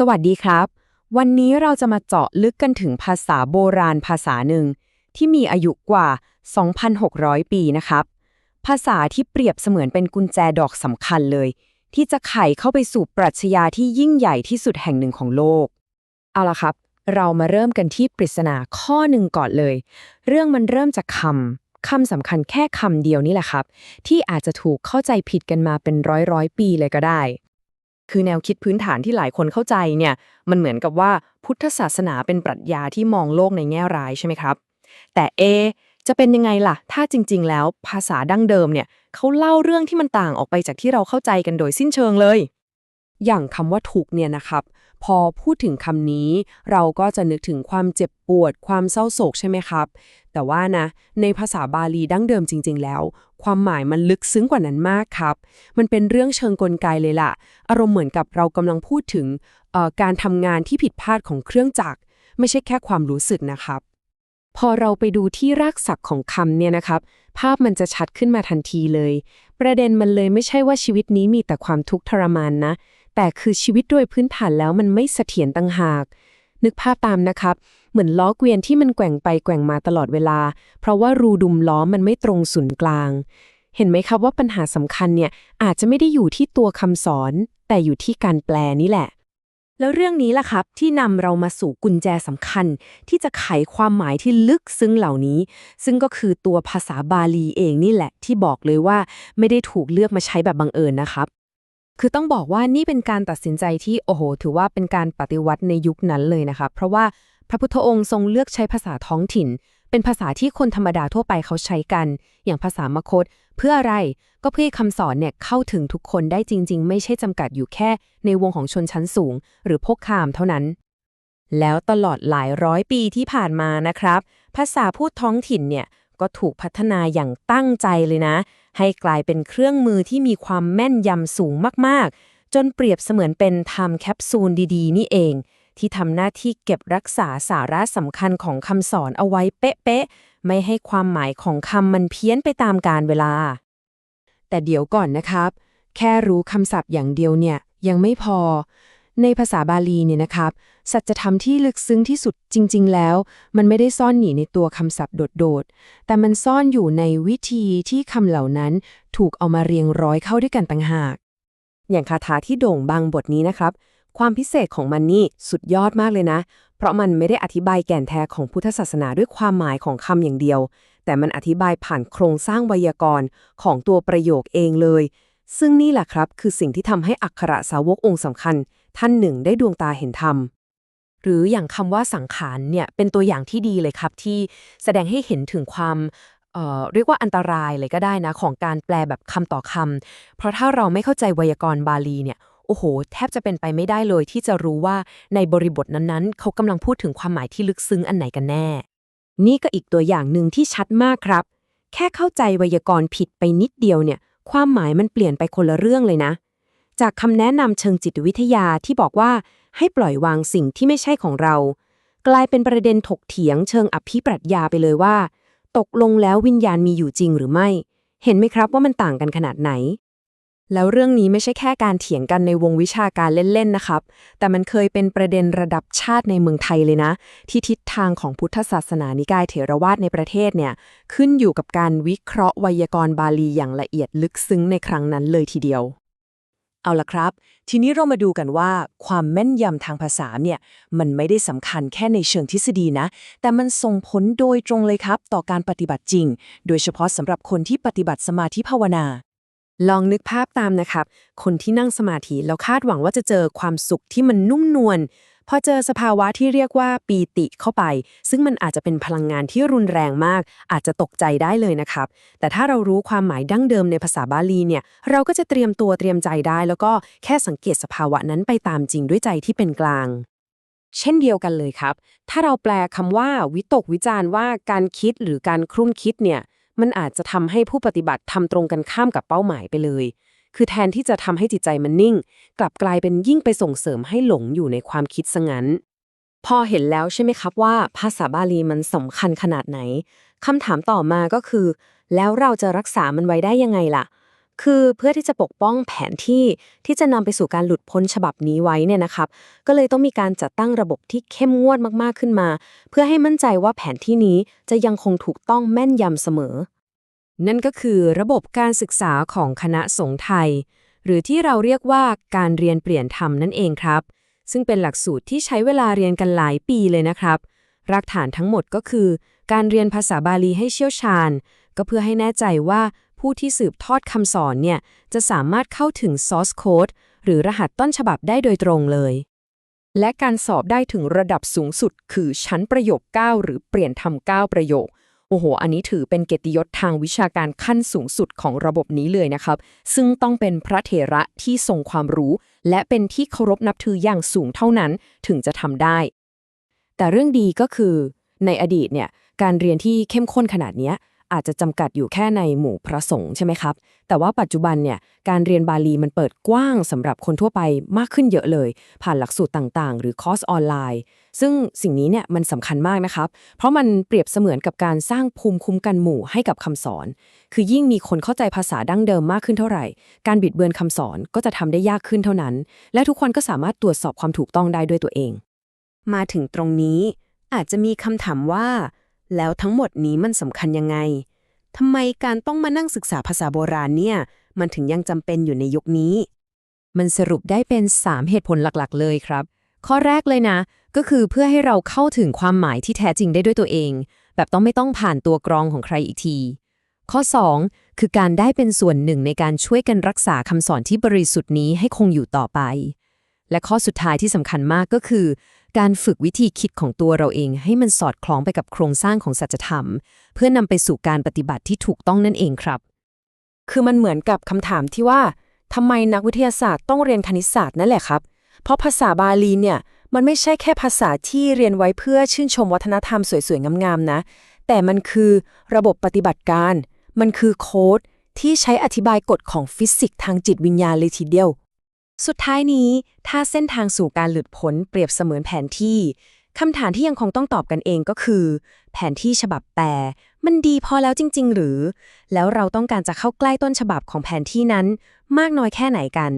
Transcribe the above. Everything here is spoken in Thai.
สวัสดีครับ วันนี้เราจะมาเจาะลึกกันถึงภาษาโบราณภาษาหนึ่ง ที่มีอายุกว่า 2,600 ปีนะครับ ภาษาที่เปรียบเสมือนเป็นกุญแจดอกสำคัญเลย ที่จะไขเข้าไปสู่ปรัชญาที่ยิ่งใหญ่ที่สุดแห่งหนึ่งของโลก เอาละครับ เรามาเริ่มกันที่ปริศนาข้อหนึ่งก่อนเลย เรื่องมันเริ่มจากคำคำสำคัญแค่คำเดียวนี่แหละครับ ที่อาจจะถูกเข้าใจผิดกันมาเป็นร้อยร้อยปีเลยก็ได้ คือแนวคิดพื้นฐานที่หลายคนเข้าใจเนี่ยมันเหมือนกับว่าพุทธศาสนาเป็นปรัชญาที่มองโลกในแง่ร้ายใช่ไหมครับ แต่เอจะเป็นยังไงล่ะ ถ้าจริง ๆ แล้วภาษาดั้งเดิมเนี่ยเขาเล่าเรื่องที่มันต่างออกไปจากที่เราเข้าใจกันโดยสิ้นเชิงเลย อย่างคำว่าทุกเนี่ยนะครับ พอพูดถึงคำนี้ เราก็จะนึกถึงความเจ็บปวด ความเศร้าโศกใช่ไหมครับ แต่ว่านะ ในภาษาบาลีดั้งเดิมจริง ๆ แล้ว ความหมายมันลึกซึ้งกว่านั้นมากครับ มันเป็นเรื่องเชิงกลไกเลยล่ะ อารมณ์เหมือนกับเรากำลังพูดถึงเอ่อการทำงานที่ผิดพลาดของเครื่องจักร ไม่ใช่แค่ความรู้สึกนะครับ พอเราไปดูที่รากศัพท์ของคำเนี่ยนะครับ ภาพมันจะชัดขึ้นมาทันทีเลย ประเด็นมันเลยไม่ใช่ว่าชีวิตนี้มีแต่ความทุกข์ทรมานนะ แต่คือชีวิตโดยพื้นฐานแล้วมันไม่เสถียรตั้งหาก นึกภาพตามนะครับ เหมือนล้อเกวียนที่มันแกว่งไปแกว่งมาตลอดเวลา เพราะว่ารูดุมล้อมันไม่ตรงศูนย์กลาง เห็นไหมครับว่าปัญหาสำคัญเนี่ยอาจจะไม่ได้อยู่ที่ตัวคำสอน แต่อยู่ที่การแปลนี่แหละ แล้วเรื่องนี้ล่ะครับที่นำเรามาสู่กุญแจสำคัญ ที่จะไขความหมายที่ลึกซึ้งเหล่านี้ ซึ่งก็คือตัวภาษาบาลีเองนี่แหละ ที่บอกเลยว่าไม่ได้ถูกเลือกมาใช้แบบบังเอิญนะครับ คือต้องบอกว่านี่เป็นการตัดสินใจที่โอ้โห ถือว่าเป็นการปฏิวัติในยุคนั้นเลยนะครับเพราะว่าพระพุทธองค์ทรงเลือกใช้ภาษาท้องถิ่น เป็นภาษาที่คนธรรมดาทั่วไปเขาใช้กัน อย่างภาษามคต เพื่ออะไรก็เพื่อคำสอนเนี่ยเข้าถึงทุกคนได้จริง ๆ ไม่ใช่จำกัดอยู่แค่ในวงของชนชั้นสูง หรือพวกคามเท่านั้น แล้วตลอดหลายร้อยปีที่ผ่านมานะครับ ภาษาพูดท้องถิ่นเนี่ยก็ถูกพัฒนาอย่างตั้งใจเลยนะ ให้กลายเป็นเครื่องมือที่มีความแม่นยำสูงมากๆ จนเปรียบเสมือนเป็นไทม์แคปซูลดีๆ นี่เอง ที่ทำหน้าที่เก็บรักษาสาระสำคัญของคำสอนเอาไว้เป๊ะๆ ไม่ให้ความหมายของคำมันเพี้ยนไปตามกาลเวลา แต่เดี๋ยวก่อนนะครับ แค่รู้คำศัพท์อย่างเดียวเนี่ยยังไม่พอ ในภาษาบาลีเนี่ยนะครับ สัจธรรมที่ลึกซึ้งที่สุดจริง ๆ แล้ว มันไม่ได้ซ่อนหนีในตัวคำศัพท์โดดๆ แต่มันซ่อนอยู่ในวิธีที่คำเหล่านั้นถูกเอามาเรียงร้อยเข้าด้วยกันต่างหาก อย่างคาถาที่โด่งบางบทนี้นะครับ ความพิเศษของมันนี่สุดยอดมากเลยนะ เพราะมันไม่ได้อธิบายแก่นแท้ของพุทธศาสนาด้วยความหมายของคำอย่างเดียว แต่มันอธิบายผ่านโครงสร้างไวยากรณ์ของตัวประโยคเองเลยซึ่งนี่แหละครับ คือสิ่งที่ทำให้อักขระสาวกองค์สำคัญ ท่านหนึ่งได้ดวงตาเห็นธรรม หรืออย่างคำว่าสังขารเนี่ยเป็นตัวอย่างที่ดีเลยครับที่แสดงให้เห็นถึงความเเรียกว่าอันตรายเลยก็ได้นะ ของการแปลแบบคำต่อคำเพราะถ้าเราไม่เข้าใจไวยากรณ์บาลีเนี่ยโอ้โห แทบจะเป็นไปไม่ได้เลยที่จะรู้ว่าในบริบทนั้นๆ เขากำลังพูดถึงความหมายที่ลึกซึ้งอันไหนกันแน่ นี่ก็อีกตัวอย่างหนึ่งที่ชัดมากครับ แค่เข้าใจไวยากรณ์ผิดไปนิดเดียวเนี่ย ความหมายมันเปลี่ยนไปคนละเรื่องเลยนะ จากคำแนะนำเชิงจิตวิทยาที่บอกว่าให้ปล่อยวางสิ่งที่ไม่ใช่ของเรา กลายเป็นประเด็นถกเถียงเชิงอภิปรัชญาไปเลยว่า ตกลงแล้ววิญญาณมีอยู่จริงหรือไม่ เห็นไหมครับว่ามันต่างกันขนาดไหน แล้วเรื่องนี้ไม่ใช่แค่การเถียงกันในวงวิชาการเล่นๆนะครับ แต่มันเคยเป็นประเด็นระดับชาติในเมืองไทยเลยนะ ที่ทิศทางของพุทธศาสนานิกายเถรวาทในประเทศเนี่ยขึ้นอยู่กับการวิเคราะห์ไวยากรณ์บาลีอย่างละเอียดลึกซึ้งในครั้งนั้นเลยทีเดียว เอาละครับ ทีนี้เรามาดูกันว่า ความแม่นยำทางภาษาเนี่ย มันไม่ได้สำคัญแค่ในเชิงทฤษฎีนะ แต่มันส่งผลโดยตรงเลยครับ ต่อการปฏิบัติจริง โดยเฉพาะสำหรับคนที่ปฏิบัติสมาธิภาวนา ลองนึกภาพตามนะครับ คนที่นั่งสมาธิแล้วคาดหวังว่าจะเจอความสุขที่มันนุ่มนวล พอเจอสภาวะที่เรียกว่าปีติเข้าไป ซึ่งมันอาจจะเป็นพลังงานที่รุนแรงมาก อาจจะตกใจได้เลยนะครับ แต่ถ้าเรารู้ความหมายดั้งเดิมในภาษาบาลีเนี่ย เราก็จะเตรียมตัวเตรียมใจได้ แล้วก็แค่สังเกตสภาวะนั้นไปตามจริงด้วยใจที่เป็นกลาง เช่นเดียวกันเลยครับ ถ้าเราแปลคำว่า วิตกวิจารณ์ว่าการคิดหรือการครุ่นคิดเนี่ย มันอาจจะทำให้ผู้ปฏิบัติทำตรงกันข้ามกับเป้าหมายไปเลย คือแทนที่จะทำให้จิตใจมันนิ่ง กลับกลายเป็นยิ่งไปส่งเสริมให้หลงอยู่ในความคิดซะงั้น พอเห็นแล้วใช่ไหมครับว่า ภาษาบาลีมันสำคัญขนาดไหนคำถามต่อมาก็คือ แล้วเราจะรักษามันไว้ได้ยังไงล่ะ คือเพื่อที่จะปกป้องแผนที่ที่จะนำไปสู่การหลุดพ้นฉบับนี้ไว้เนี่ยนะครับ ก็เลยต้องมีการจัดตั้งระบบที่เข้มงวดมากๆขึ้นมา เพื่อให้มั่นใจว่าแผนที่นี้จะยังคงถูกต้องแม่นยำเสมอ นั่นก็คือระบบการศึกษาของคณะสงฆ์ไทย หรือที่เราเรียกว่าการเรียนเปลี่ยนธรรมนั่นเองครับ ซึ่งเป็นหลักสูตรที่ใช้เวลาเรียนกันหลายปีเลยนะครับรากฐานทั้งหมดก็คือ การเรียนภาษาบาลีให้เชี่ยวชาญ ก็เพื่อให้แน่ใจว่าผู้ที่สืบทอดคำสอนเนี่ยจะสามารถเข้าถึง source code หรือรหัสต้นฉบับได้โดยตรงเลย และการสอบได้ถึงระดับสูงสุด คือชั้นประโยค 9 หรือเปลี่ยนทำ9ประโยค โอ้โห อันนี้ถือเป็นเกียรติยศทางวิชาการขั้นสูงสุดของระบบนี้เลยนะครับ ซึ่งต้องเป็นพระเถระที่ทรงความรู้ และเป็นที่เคารพนับถืออย่างสูงเท่านั้นถึงจะทำได้ แต่เรื่องดีก็คือ ในอดีตเนี่ยการเรียนที่เข้มข้นขนาดนี้ อาจจะจำกัดอยู่แค่ในหมู่พระสงฆ์ใช่ไหมครับ แต่ว่าปัจจุบันเนี่ยการเรียนบาลีมันเปิดกว้างสำหรับคนทั่วไปมากขึ้นเยอะเลย ผ่านหลักสูตรต่างๆ หรือคอร์สออนไลน์ ซึ่งสิ่งนี้เนี่ยมันสำคัญมากนะครับ เพราะมันเปรียบเสมือนกับการสร้างภูมิคุ้มกันหมู่ให้กับคำสอน คือยิ่งมีคนเข้าใจภาษาดั้งเดิมมากขึ้นเท่าไหร่ การบิดเบือนคำสอนก็จะทำได้ยากขึ้นเท่านั้น และทุกคนก็สามารถตรวจสอบความถูกต้องได้ด้วยตัวเอง มาถึงตรงนี้อาจจะมีคำถามว่า แล้วทั้งหมดนี้มันสำคัญยังไงทำไมการต้องมานั่งศึกษาภาษาโบราณเนี่ย มันถึงยังจำเป็นอยู่ในยุคนี้ มันสรุปได้เป็น 3 เหตุผลหลักๆ เลยครับ ข้อแรกเลยนะ ก็คือเพื่อให้เราเข้าถึงความหมายที่แท้จริงได้ด้วยตัวเอง แบบต้องไม่ต้องผ่านตัวกรองของใครอีกที ข้อ 2 คือการได้เป็นส่วนหนึ่งในการช่วยกันรักษาคำสอนที่บริสุทธิ์นี้ให้คงอยู่ต่อไป และข้อสุดท้ายที่สำคัญมากก็คือ การฝึกวิธีคิดของตัวเราเองให้มันสอดคล้องไปกับโครงสร้างของสัจธรรม เพื่อนำไปสู่การปฏิบัติที่ถูกต้องนั่นเองครับ คือมันเหมือนกับคำถามที่ว่าทำไมนักวิทยาศาสตร์ต้องเรียนคณิตศาสตร์นั่นแหละครับ เพราะภาษาบาลีเนี่ยมันไม่ใช่แค่ภาษาที่เรียนไว้เพื่อชื่นชมวัฒนธรรมสวยๆงามๆนะ แต่มันคือระบบปฏิบัติการ มันคือโค้ดที่ใช้อธิบายกฎของฟิสิกส์ทางจิตวิญญาณเลยทีเดียว สุดท้ายนี้ ถ้าเส้นทางสู่การหลุดพ้นเปรียบเสมือนแผนที่คำถามที่ยังคงต้องตอบกันเองก็คือ แผนที่ฉบับแปลมันดีพอแล้วจริง ๆ หรือ แล้วเราต้องการจะเข้าใกล้ต้นฉบับของแผนที่นั้น มากน้อยแค่ไหนกัน